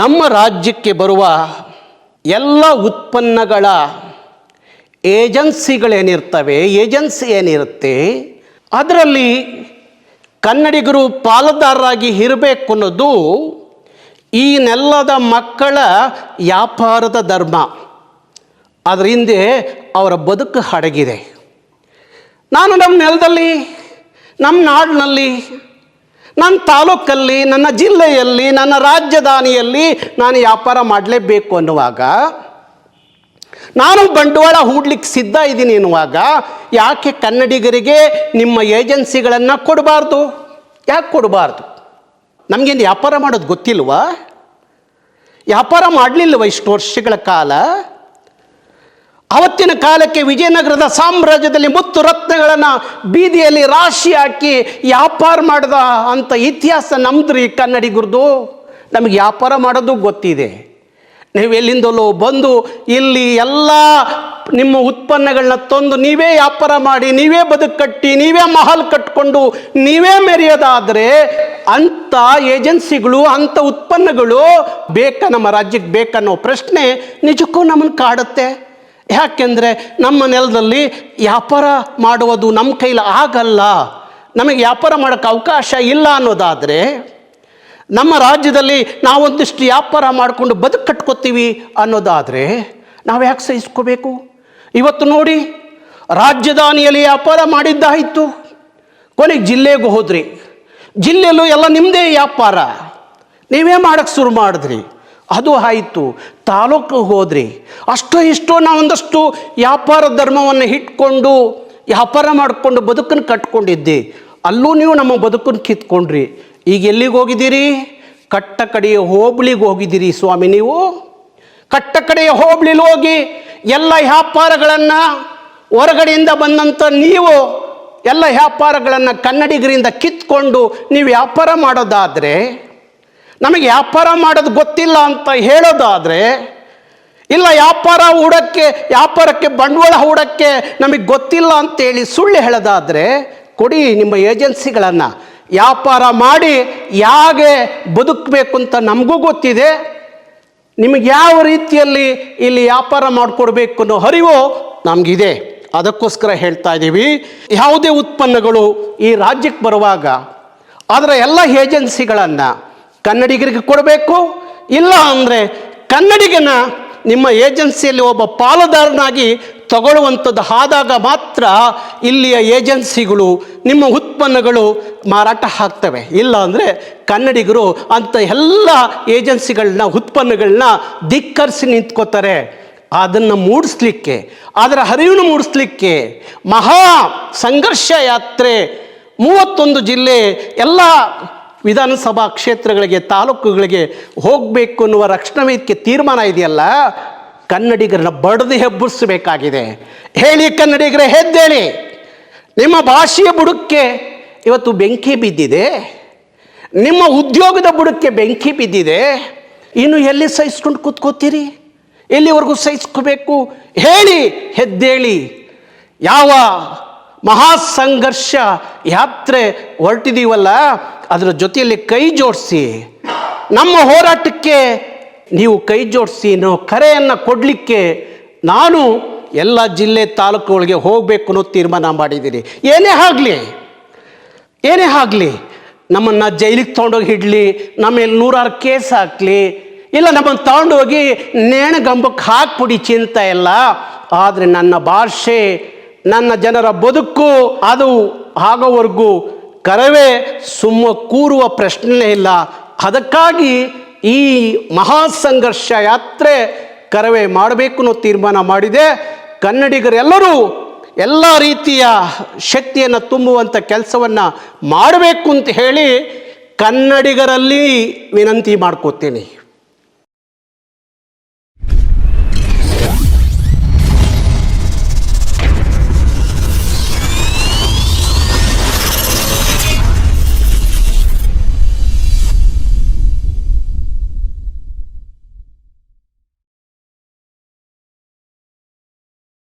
ನಮ್ಮ ರಾಜ್ಯಕ್ಕೆ ಬರುವ ಎಲ್ಲ ಉತ್ಪನ್ನಗಳ ಏಜೆನ್ಸಿಗಳೇನಿರ್ತವೆ, ಏಜೆನ್ಸಿ ಏನಿರುತ್ತೆ, ಅದರಲ್ಲಿ ಕನ್ನಡಿಗರು ಪಾಲುದಾರರಾಗಿ ಇರಬೇಕು ಅನ್ನೋದು ಈ ನೆಲದ ಮಕ್ಕಳ ವ್ಯಾಪಾರದ ಧರ್ಮ. ಅದರ ಹಿಂದೆ ಅವರ ಬದುಕು ಅಡಗಿದೆ ನಾನು ನಮ್ಮ ನೆಲದಲ್ಲಿ, ನಮ್ಮ ನಾಡಿನಲ್ಲಿ ನನ್ನ ತಾಲೂಕಲ್ಲಿ, ನನ್ನ ಜಿಲ್ಲೆಯಲ್ಲಿ, ನನ್ನ ರಾಜಧಾನಿಯಲ್ಲಿ ನಾನು ವ್ಯಾಪಾರ ಮಾಡಲೇಬೇಕು ಅನ್ನುವಾಗ, ನಾನು ಬಂಡವಾಳ ಹೂಡ್ಲಿಕ್ಕೆ ಸಿದ್ಧ ಇದ್ದೀನಿ ಎನ್ನುವಾಗ ಯಾಕೆ ಕನ್ನಡಿಗರಿಗೆ ನಿಮ್ಮ ಏಜೆನ್ಸಿಗಳನ್ನು ಕೊಡಬಾರ್ದು? ಯಾಕೆ ಕೊಡಬಾರ್ದು? ನಮಗೇನು ವ್ಯಾಪಾರ ಮಾಡೋದು ಗೊತ್ತಿಲ್ವಾ? ವ್ಯಾಪಾರ ಮಾಡಲಿಲ್ಲವ ಇಷ್ಟು ವರ್ಷಗಳ ಕಾಲ? ಅವತ್ತಿನ ಕಾಲಕ್ಕೆ ವಿಜಯನಗರದ ಸಾಮ್ರಾಜ್ಯದಲ್ಲಿ ಮುತ್ತು ರತ್ನಗಳನ್ನು ಬೀದಿಯಲ್ಲಿ ರಾಶಿ ಹಾಕಿ ವ್ಯಾಪಾರ ಮಾಡಿದ ಅಂತ ಇತಿಹಾಸ ನಮ್ದ್ರಿ ಕನ್ನಡಿಗರದು. ನಮಗೆ ವ್ಯಾಪಾರ ಮಾಡೋದು ಗೊತ್ತಿದೆ. ನೀವು ಎಲ್ಲಿಂದಲೋ ಬಂದು ಇಲ್ಲಿ ಎಲ್ಲ ನಿಮ್ಮ ಉತ್ಪನ್ನಗಳನ್ನ ತಂದು ನೀವೇ ವ್ಯಾಪಾರ ಮಾಡಿ, ನೀವೇ ಬದುಕು ಕಟ್ಟಿ, ನೀವೇ ಮಹಲ್ ಕಟ್ಕೊಂಡು, ನೀವೇ ಮೆರೆಯೋದಾದರೆ ಅಂಥ ಏಜೆನ್ಸಿಗಳು ಅಂಥ ಉತ್ಪನ್ನಗಳು ಬೇಕಾ ನಮ್ಮ ರಾಜ್ಯಕ್ಕೆ ಬೇಕನ್ನೋ ಪ್ರಶ್ನೆ ನಿಜಕ್ಕೂ ನಮ್ಮನ್ನು ಕಾಡುತ್ತೆ. ಯಾಕೆಂದರೆ ನಮ್ಮ ನೆಲದಲ್ಲಿ ವ್ಯಾಪಾರ ಮಾಡುವುದು ನಮ್ಮ ಕೈಲಿ ಆಗಲ್ಲ. ನಮಗೆ ವ್ಯಾಪಾರ ಮಾಡೋಕ್ಕೆ ಅವಕಾಶ ಇಲ್ಲ ಅನ್ನೋದಾದರೆ ನಮ್ಮ ರಾಜ್ಯದಲ್ಲಿ ನಾವೊಂದಿಷ್ಟು ವ್ಯಾಪಾರ ಮಾಡಿಕೊಂಡು ಬದುಕು ಕಟ್ಕೋತೀವಿ ಅನ್ನೋದಾದರೆ ನಾವು ಯಾಕೆ ಸಹಿಸ್ಕೋಬೇಕು? ಇವತ್ತು ನೋಡಿ ರಾಜಧಾನಿಯಲ್ಲಿ ವ್ಯಾಪಾರ ಮಾಡಿದ್ದಾಯಿತು. ಕೊನೆಗೆ ಜಿಲ್ಲೆಗೆ ಹೋದ್ರಿ. ಜಿಲ್ಲೆಯಲ್ಲೂ ಎಲ್ಲ ನಿಮ್ಮದೇ ವ್ಯಾಪಾರ. ನೀವೇ ಮಾಡೋಕ್ಕೆ ಶುರು ಮಾಡಿದ್ರಿ. ಅದು ಆಯಿತು. ತಾಲೂಕು ಹೋದ್ರಿ. ಅಷ್ಟೋ ಇಷ್ಟೋ ನಾವೊಂದಷ್ಟು ವ್ಯಾಪಾರ ಧರ್ಮವನ್ನು ಇಟ್ಕೊಂಡು ವ್ಯಾಪಾರ ಮಾಡಿಕೊಂಡು ಬದುಕನ್ನು ಕಟ್ಕೊಂಡಿದ್ದೆ. ಅಲ್ಲೂ ನೀವು ನಮ್ಮ ಬದುಕನ್ನು ಕಿತ್ಕೊಂಡ್ರಿ. ಈಗ ಎಲ್ಲಿಗೆ ಹೋಗಿದ್ದೀರಿ? ಕಟ್ಟ ಕಡೆಯ ಹೋಬಳಿಗೆ ಹೋಗಿದ್ದೀರಿ ಸ್ವಾಮಿ ನೀವು. ಕಟ್ಟ ಕಡೆಯ ಹೋಬಳಿಲಿ ಹೋಗಿ ಎಲ್ಲ ವ್ಯಾಪಾರಗಳನ್ನು ಹೊರಗಡೆಯಿಂದ ಬಂದಂಥ ನೀವು ಎಲ್ಲ ವ್ಯಾಪಾರಗಳನ್ನು ಕನ್ನಡಿಗರಿಂದ ಕಿತ್ಕೊಂಡು ನೀವು ವ್ಯಾಪಾರ ಮಾಡೋದಾದರೆ, ನಮಗೆ ವ್ಯಾಪಾರ ಮಾಡೋದು ಗೊತ್ತಿಲ್ಲ ಅಂತ ಹೇಳೋದಾದರೆ ಇಲ್ಲ, ವ್ಯಾಪಾರ ಹೂಡಕ್ಕೆ, ವ್ಯಾಪಾರಕ್ಕೆ, ಬಂಡವಾಳ ಹೂಡಕ್ಕೆ ನಮಗೆ ಗೊತ್ತಿಲ್ಲ ಅಂತೇಳಿ ಸುಳ್ಳು ಹೇಳೋದಾದರೆ ಕೊಡಿ ನಿಮ್ಮ ಏಜೆನ್ಸಿಗಳನ್ನು. ವ್ಯಾಪಾರ ಮಾಡಿ ಹೇಗೆ ಬದುಕಬೇಕು ಅಂತ ನಮಗೂ ಗೊತ್ತಿದೆ. ನಿಮಗೆ ಯಾವ ರೀತಿಯಲ್ಲಿ ಇಲ್ಲಿ ವ್ಯಾಪಾರ ಮಾಡಿಕೊಡ್ಬೇಕು ಅನ್ನೋ ಅರಿವು ನಮಗಿದೆ. ಅದಕ್ಕೋಸ್ಕರ ಹೇಳ್ತಾ ಇದ್ದೀವಿ ಯಾವುದೇ ಉತ್ಪನ್ನಗಳು ಈ ರಾಜ್ಯಕ್ಕೆ ಬರುವಾಗ ಅದರ ಎಲ್ಲ ಏಜೆನ್ಸಿಗಳನ್ನು ಕನ್ನಡಿಗರಿಗೆ ಕೊಡಬೇಕು. ಇಲ್ಲ ಅಂದರೆ ಕನ್ನಡಿಗನ ನಿಮ್ಮ ಏಜೆನ್ಸಿಯಲ್ಲಿ ಒಬ್ಬ ಪಾಲುದಾರನಾಗಿ ತಗೊಳ್ಳುವಂಥದ್ದು ಆದಾಗ ಮಾತ್ರ ಇಲ್ಲಿಯ ಏಜೆನ್ಸಿಗಳು, ನಿಮ್ಮ ಉತ್ಪನ್ನಗಳು ಮಾರಾಟ ಆಗ್ತವೆ. ಇಲ್ಲ ಅಂದರೆ ಕನ್ನಡಿಗರು ಅಂಥ ಎಲ್ಲ ಏಜೆನ್ಸಿಗಳನ್ನ, ಉತ್ಪನ್ನಗಳನ್ನ ಧಿಕ್ಕರಿಸಿ ನಿಂತ್ಕೋತಾರೆ. ಅದನ್ನು ಮೂಡಿಸ್ಲಿಕ್ಕೆ, ಅದರ ಹರಿವನ್ನು ಮೂಡಿಸ್ಲಿಕ್ಕೆ ಮಹಾ ಸಂಘರ್ಷ ಯಾತ್ರೆ ಮೂವತ್ತೊಂದು ಜಿಲ್ಲೆ ಎಲ್ಲ ವಿಧಾನಸಭಾ ಕ್ಷೇತ್ರಗಳಿಗೆ, ತಾಲೂಕುಗಳಿಗೆ ಹೋಗಬೇಕು ಅನ್ನುವ ರಕ್ಷಣಾ ವೇದಿಕೆ ತೀರ್ಮಾನ ಇದೆಯಲ್ಲ, ಕನ್ನಡಿಗರನ್ನ ಬಡದು ಹೆಬ್ಬಿಸಬೇಕಾಗಿದೆ ಹೇಳಿ ಕನ್ನಡಿಗರ, ಹೆದ್ದೇಳಿ. ನಿಮ್ಮ ಭಾಷೆಯ ಬುಡಕ್ಕೆ ಇವತ್ತು ಬೆಂಕಿ ಬಿದ್ದಿದೆ. ನಿಮ್ಮ ಉದ್ಯೋಗದ ಬುಡಕ್ಕೆ ಬೆಂಕಿ ಬಿದ್ದಿದೆ. ಇನ್ನು ಎಲ್ಲಿ ಸಹಿಸ್ಕೊಂಡು ಕೂತ್ಕೋತೀರಿ? ಎಲ್ಲಿವರೆಗೂ ಸಹಿಸ್ಕೋಬೇಕು? ಹೇಳಿ, ಹೆದ್ದೇಳಿ. ಯಾವ ಮಹಾ ಸಂಘರ್ಷ ಯಾತ್ರೆ ಹೊರಟಿದೀವಲ್ಲ ಅದರ ಜೊತೆಯಲ್ಲಿ ಕೈ ಜೋಡಿಸಿ. ನಮ್ಮ ಹೋರಾಟಕ್ಕೆ ನೀವು ಕೈ ಜೋಡಿಸಿ ನಾವು ಕರೆಯನ್ನು ಕೊಡಲಿಕ್ಕೆ ನಾನು ಎಲ್ಲ ಜಿಲ್ಲೆ ತಾಲೂಕುಗಳಿಗೆ ಹೋಗಬೇಕು ಅನ್ನೋ ತೀರ್ಮಾನ ಮಾಡಿದ್ದೀರಿ ಏನೇ ಆಗಲಿ ಏನೇ ಆಗಲಿ, ನಮ್ಮನ್ನು ಜೈಲಿಗೆ ತೊಗೊಂಡೋಗಿ ಹಿಡಲಿ ನಮ್ಮ ನೂರಾರು ಕೇಸ್ ಹಾಕಲಿ, ಇಲ್ಲ ನಮ್ಮನ್ನು ತಗೊಂಡೋಗಿ ನೇಣಗಂಬಕ್ಕೆ ಹಾಕ್ಬಿಡಿ ಚಿಂತ ಇಲ್ಲ ಆದರೆ ನನ್ನ ಭಾಷೆ, ನನ್ನ ಜನರ ಬದುಕು ಅದು ಆಗೋವರೆಗೂ ಕರವೇ ಸುಮ್ಮ ಕೂರುವ ಪ್ರಶ್ನೆ ಇಲ್ಲ. ಅದಕ್ಕಾಗಿ ಈ ಮಹಾ ಸಂಘರ್ಷ ಯಾತ್ರೆ ಕರವೇ ಮಾಡಬೇಕು ಅನ್ನೋ ತೀರ್ಮಾನ ಮಾಡಿದೆ. ಕನ್ನಡಿಗರೆಲ್ಲರೂ ಎಲ್ಲ ರೀತಿಯ ಶಕ್ತಿಯನ್ನು ತುಂಬುವಂಥ ಕೆಲಸವನ್ನು ಮಾಡಬೇಕು ಅಂತ ಹೇಳಿ ಕನ್ನಡಿಗರಲ್ಲಿ ವಿನಂತಿ ಮಾಡ್ಕೋತೀನಿ.